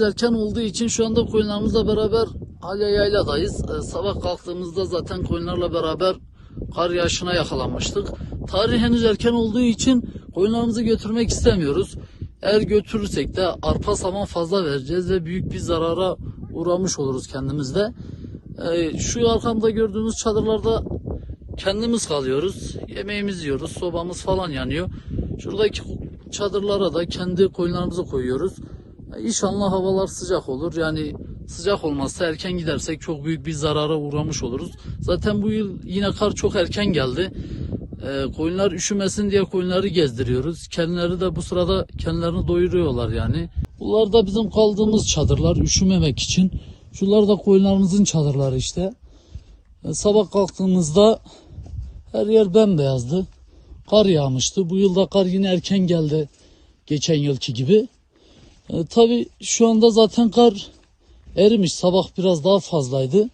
Erken olduğu için şu anda koyunlarımızla beraber hala yayladayız. Ee, sabah kalktığımızda zaten koyunlarla beraber kar yağışına yakalanmıştık. Tarih henüz erken olduğu için koyunlarımızı götürmek istemiyoruz. Eğer götürürsek de arpa saman fazla vereceğiz ve büyük bir zarara uğramış oluruz kendimizde. Ee, şu arkamda gördüğünüz çadırlarda kendimiz kalıyoruz. Yemeğimizi yiyoruz. Sobamız falan yanıyor. Şuradaki çadırlara da kendi koyunlarımızı koyuyoruz. İnşallah havalar sıcak olur. Yani sıcak olmazsa erken gidersek çok büyük bir zarara uğramış oluruz. Zaten bu yıl yine kar çok erken geldi. Ee, koyunlar üşümesin diye koyunları gezdiriyoruz. Kendileri de bu sırada kendilerini doyuruyorlar yani. Bunlar da bizim kaldığımız çadırlar üşümemek için. Şunlar da koyunlarımızın çadırları işte. Ee, sabah kalktığımızda her yer bembeyazdı. Kar yağmıştı. Bu yılda kar yine erken geldi. Geçen yılki gibi. E, tabii şu anda zaten kar erimiş. Sabah biraz daha fazlaydı.